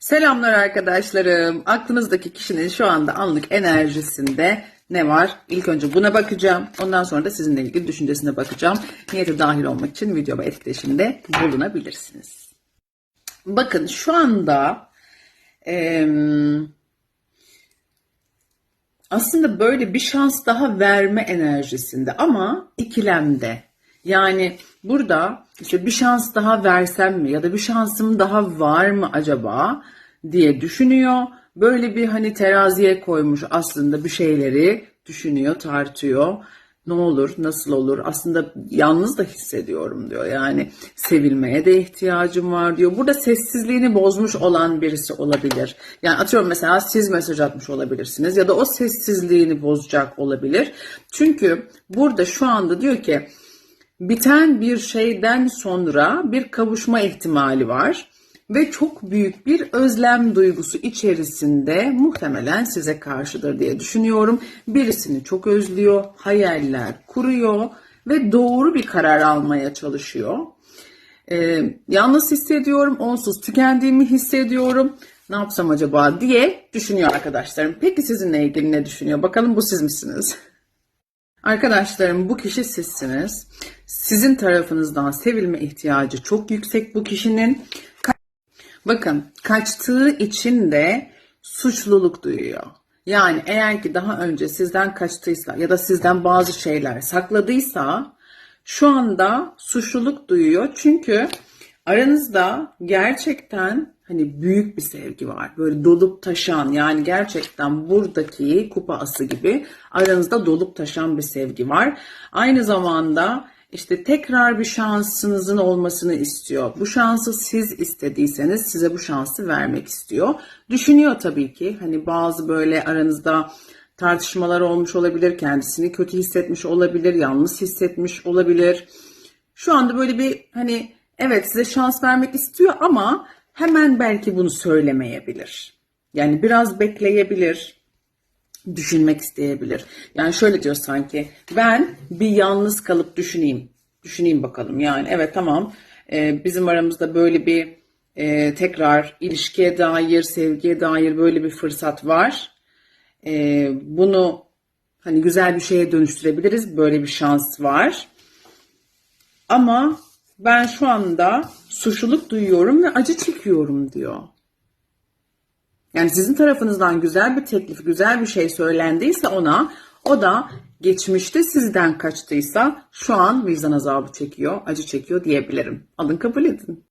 Selamlar arkadaşlarım. Aklınızdaki kişinin şu anda anlık enerjisinde ne var? İlk önce buna bakacağım. Ondan sonra da sizinle ilgili düşüncesine bakacağım. Niyete dahil olmak için videoma etkileşimde bulunabilirsiniz. Bakın şu anda em, aslında böyle bir şans daha verme enerjisinde ama ikilemde. Yani burada işte bir şans daha versem mi ya da bir şansım daha var mı acaba diye düşünüyor. Böyle bir hani teraziye koymuş aslında bir şeyleri düşünüyor, tartıyor. Ne olur, nasıl olur? Aslında yalnız da hissediyorum diyor. Yani sevilmeye de ihtiyacım var diyor. Burada sessizliğini bozmuş olan birisi olabilir. Yani atıyorum mesela siz mesaj atmış olabilirsiniz ya da o sessizliğini bozacak olabilir. Çünkü burada şu anda diyor ki biten bir şeyden sonra bir kavuşma ihtimali var ve çok büyük bir özlem duygusu içerisinde muhtemelen size karşıdır diye düşünüyorum. Birisini çok özlüyor, hayaller kuruyor ve doğru bir karar almaya çalışıyor. Ee, yalnız hissediyorum, onsuz tükendiğimi hissediyorum. Ne yapsam acaba diye düşünüyor arkadaşlarım. Peki sizinle ilgili ne düşünüyor? Bakalım bu siz misiniz? Arkadaşlarım bu kişi sizsiniz. Sizin tarafınızdan sevilme ihtiyacı çok yüksek bu kişinin. Ka- Bakın kaçtığı için de suçluluk duyuyor. Yani eğer ki daha önce sizden kaçtıysa ya da sizden bazı şeyler sakladıysa şu anda suçluluk duyuyor. Çünkü aranızda gerçekten hani büyük bir sevgi var. Böyle dolup taşan yani gerçekten buradaki kupa ası gibi aranızda dolup taşan bir sevgi var. Aynı zamanda işte tekrar bir şansınızın olmasını istiyor. Bu şansı siz istediyseniz size bu şansı vermek istiyor. Düşünüyor tabii ki hani bazı böyle aranızda tartışmalar olmuş olabilir, kendisini kötü hissetmiş olabilir, yalnız hissetmiş olabilir. Şu anda böyle bir hani evet size şans vermek istiyor ama hemen belki bunu söylemeyebilir. Yani biraz bekleyebilir düşünmek isteyebilir. Yani şöyle diyor sanki ben bir yalnız kalıp düşüneyim. Düşüneyim bakalım yani evet tamam e, bizim aramızda böyle bir e, tekrar ilişkiye dair sevgiye dair böyle bir fırsat var. E, bunu hani güzel bir şeye dönüştürebiliriz böyle bir şans var. Ama ben şu anda suçluluk duyuyorum ve acı çekiyorum diyor. Yani sizin tarafınızdan güzel bir teklif, güzel bir şey söylendiyse ona, o da geçmişte sizden kaçtıysa şu an vicdan azabı çekiyor, acı çekiyor diyebilirim. Alın kabul edin.